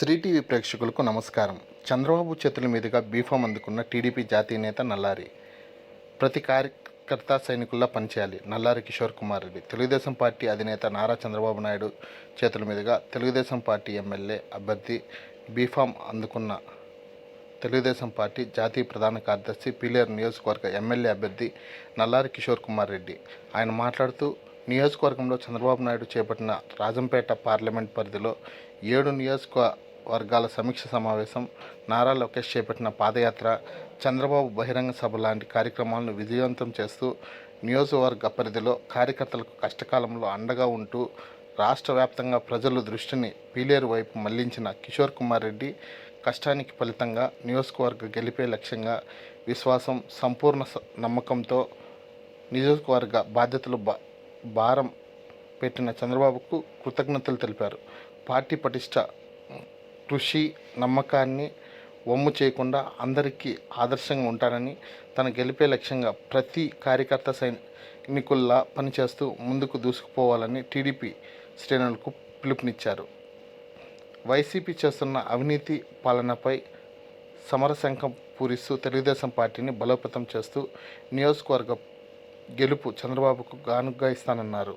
Shri TV ప్రేక్షకులకు నమస్కారం. చంద్రబాబు చేతుల మీదుగా బీఫామ్ అందుకున్న టీడీపీ జాతీయ నేత నల్లారి. ప్రతి కార్యకర్త సైనికుల్లా పనిచేయాలి. నల్లారి కిషోర్ కుమార్ రెడ్డి. తెలుగుదేశం పార్టీ అధినేత నారా చంద్రబాబు నాయుడు చేతుల మీదుగా తెలుగుదేశం పార్టీ ఎమ్మెల్యే అభ్యర్థి బీఫామ్ అందుకున్న తెలుగుదేశం పార్టీ జాతీయ ప్రధాన కార్యదర్శి పీలేరు నియోజకవర్గ ఎమ్మెల్యే అభ్యర్థి నల్లారి కిషోర్ కుమార్ రెడ్డి. ఆయన మాట్లాడుతూ నియోజకవర్గంలో చంద్రబాబు నాయుడు చేపట్టిన రాజంపేట పార్లమెంట్ పరిధిలో ఏడు నియోజక వర్గాల సమీక్ష సమావేశం నారా లోకేష్ చేపట్టిన పాదయాత్ర చంద్రబాబు బహిరంగ సభ లాంటి కార్యక్రమాలను విజయవంతం చేస్తూ నియోజకవర్గ పరిధిలో కార్యకర్తలకు కష్టకాలంలో అండగా ఉంటూ రాష్ట్ర వ్యాప్తంగా ప్రజల దృష్టిని పీలేరు వైపు మళ్ళించిన కిషోర్ కుమార్ రెడ్డి కష్టానికి ఫలితంగా నియోజకవర్గ గెలిపే లక్ష్యంగా విశ్వాసం సంపూర్ణ స- నమ్మకంతో నియోజకవర్గ బాధ్యతలు బా- భారం పెట్టిన చంద్రబాబుకు కృతజ్ఞతలు తెలిపారు. పార్టీ పటిష్ట కృషి నమ్మకాన్ని వమ్ము చేయకుండా అందరికీ ఆదర్శంగా ఉంటానని తన గెలిపే లక్ష్యంగా ప్రతి కార్యకర్త సైనికుల్లా పనిచేస్తూ ముందుకు దూసుకుపోవాలని టీడీపీ శ్రేణులకు పిలుపునిచ్చారు. వైసీపీ చేస్తున్న అవినీతి పాలనపై సమరశంఖం పూరిస్తూ తెలుగుదేశం పార్టీని బలోపేతం చేస్తూ నియోజకవర్గ గెలుపు చంద్రబాబుకు గానుగ్గా ఇస్తానన్నారు.